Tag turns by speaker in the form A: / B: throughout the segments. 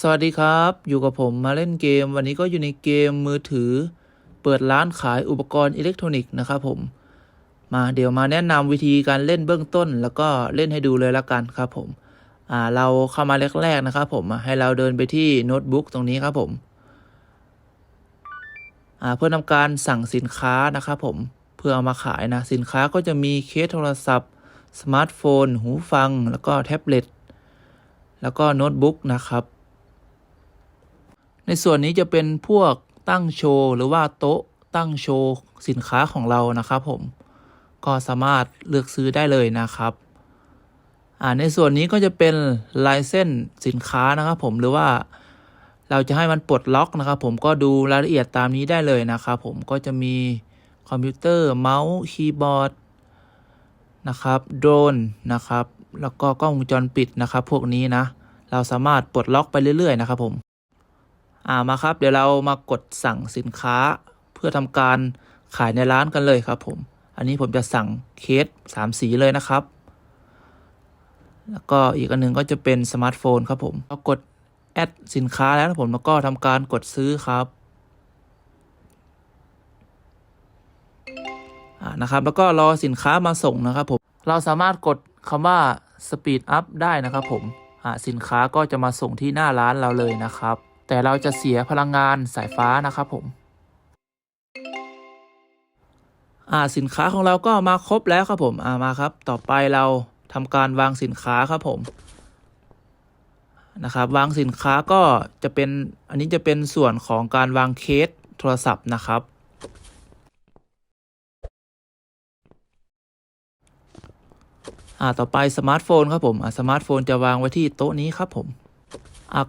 A: สวัสดีครับ อยู่กับผมมาเล่นเกม วันนี้ก็อยู่ในเกมมือถือ เปิดร้านขายอุปกรณ์อิเล็กทรอนิกส์นะครับผม มาเดี๋ยวมาแนะนำวิธีการเล่นเบื้องต้น แล้วก็เล่นให้ดูเลยละกันครับผมอ่าเราเข้ามาแรกๆนะครับผมให้เราเดินไปที่โน้ตบุ๊กตรงนี้ครับผมอ่าเพื่อทำการสั่งสินค้านะครับผมเพื่อเอามาขายนะสินค้าก็จะมีเคสโทรศัพท์สมาร์ทโฟน หูฟัง แล้วก็แท็บเล็ตแล้วก็โน้ตบุ๊กนะครับ ในส่วนนี้จะเป็นพวกตั้งโชว์หรือว่าโต๊ะตั้งโชว์สินค้าของเรานะครับผมก็สามารถเลือกซื้อได้เลยนะครับในส่วนนี้ก็จะเป็นลายเส้นสินค้านะครับผมหรือว่าเราจะให้มันปลดล็อกนะครับ ผมก็ดูรายละเอียดตามนี้ได้เลยนะครับผมก็จะมีคอมพิวเตอร์เมาส์คีย์บอร์ดนะครับโดรนนะครับ แล้วก็กล้องวงจรปิดนะครับ พวกนี้นะ เราสามารถปลดล็อกไปเรื่อยๆนะครับผม อ่ามาครับ เดี๋ยวเรามากดสั่งสินค้า เพื่อทำการขายในร้านกันเลยครับผม อันนี้ผมจะสั่งเคสสามสีเลยนะครับ แล้วก็อีกอันหนึงก็จะเป็นสมาร์ทโฟนครับผมก็กดแอดสินค้าแล้วนะผมแล้วก็ทำการกดซื้อครับนะครับแล้วก็รอสินค้ามาส่งนะครับผมเราสามารถกดคำว่า speed up ได้นะครับผมสินค้าก็จะมาส่งที่หน้าร้านเราเลยนะครับ แต่เราจะเสียพลังงานสายฟ้านะครับผมอ่าสินค้าของเราก็มาครบแล้วครับผมอ่ามาครับ ต่อไปเราทำการวางสินค้าครับผมนะครับวางสินค้าก็จะเป็นอันนี้จะเป็นส่วนของการวางเคสโทรศัพท์นะครับ อ่าต่อไปสมาร์ทโฟนครับผมอ่าสมาร์ทโฟนจะวางไว้ที่โต๊ะนี้ครับผม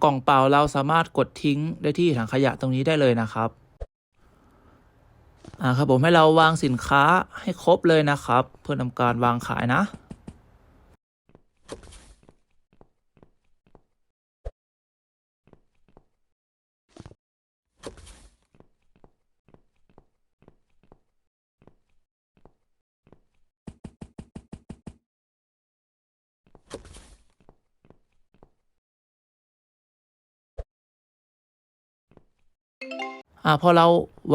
A: กล่องเปล่าเราสามารถกดทิ้งได้ที่ถังขยะตรงนี้ได้เลยนะครับอ่าครับผมให้เราวางสินค้าให้ครบเลยนะครับ เพื่อทำการวางขายนะ อ่าพอเรา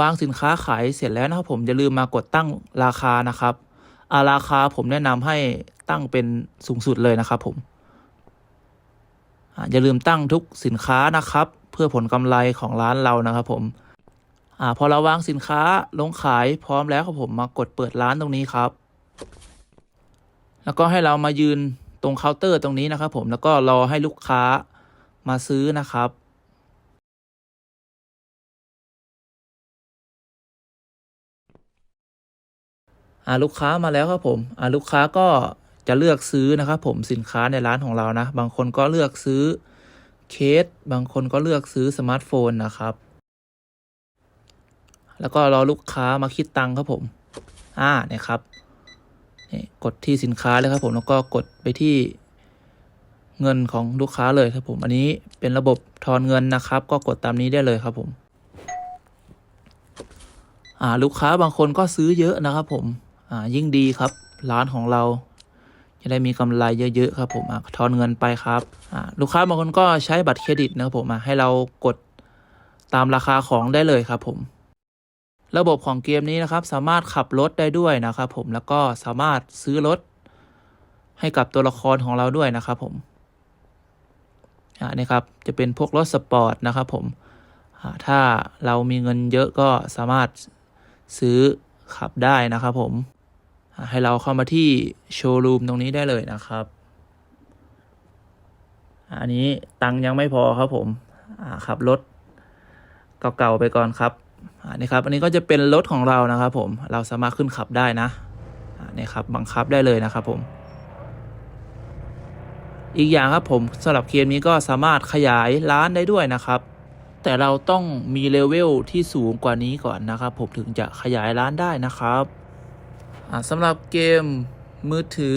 A: วางสินค้าขายเสร็จแล้วนะครับผมอย่าลืมมากดตั้งราคานะครับอ่าราคาผมแนะนำให้ตั้งเป็นสูงสุดเลยนะครับผมอ่าอย่าลืมตั้งทุกสินค้านะครับ เพื่อผลกำไรของร้านเรานะครับผมอ่าพอเราวางสินค้าลงขายพร้อมแล้วครับผมมากดเปิดร้านตรงนี้ครับ แล้วก็ให้เรามายืนตรงเคาน์เตอร์ตรงนี้นะครับผมแล้วก็รอให้ลูกค้ามาซื้อนะครับ อ่าลูกค้ามาแล้วครับผมอ่าลูกค้าก็จะเลือกซื้อนะครับผมสินค้าในร้านของเรานะ บางคนก็เลือกซื้อเคส บางคนก็เลือกซื้อสมาร์ทโฟนนะครับ แล้วก็รอลูกค้ามาคิดตังค์ครับผม อ่าเนี่ยครับนี่กดที่สินค้าเลยครับผมแล้วก็กดไปที่เงินของลูกค้าเลยครับผม อันนี้เป็นระบบทอนเงินนะครับ ก็กดตามนี้ได้เลยครับผม อ่าลูกค้าบางคนก็ซื้อเยอะนะครับผม ยิ่งดีครับ ร้านของเรา จะได้มีกำไรเยอะ ๆ ครับ ผมอทอนเงินไปครับลูกค้าบางคนก็ใช้บัตรเครดิตนะครับผมให้เรากดตามราคาของได้เลยครับ ผม ระบบของเกมนี้นะครับ สามารถขับรถได้ด้วยนะครับ ผมแล้วก็สามารถซื้อรถให้กับตัวละครของเราด้วยนะครับ ผมอ่านี่ครับจะเป็นพวกรถสปอร์ตนะครับ ผมถ้าเรามีเงินเยอะก็สามารถซื้อขับได้นะครับผม ให้เราเข้ามาที่โชว์รูมตรงนี้ได้เลยนะครับ อันนี้ตังค์ยังไม่พอครับผมขับรถเก่าๆไปก่อนครับอันนี้ครับ อันนี้ก็จะเป็นรถของเรานะครับผม เราสามารถขึ้นขับได้นะนี่ครับ บังคับได้เลยนะครับผม อีกอย่างครับผมสำหรับเกมนี้ก็สามารถขยายร้านได้ด้วยนะครับ แต่เราต้องมีเลเวลที่สูงกว่านี้ก่อนนะครับ ผมถึงจะขยายร้านได้นะครับ สำหรับเกมมือถือ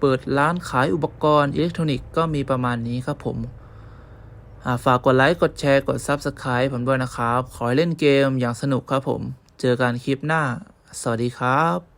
A: เปิดร้านขายอุปกรณ์อิเล็กทรอนิกส์ก็มีประมาณนี้ครับผมฝากกดไลค์ กดแชร์ กด Subscribe ผมด้วยนะครับ ขอให้เล่นเกมอย่างสนุกครับผม เจอกันคลิปหน้า สวัสดีครับ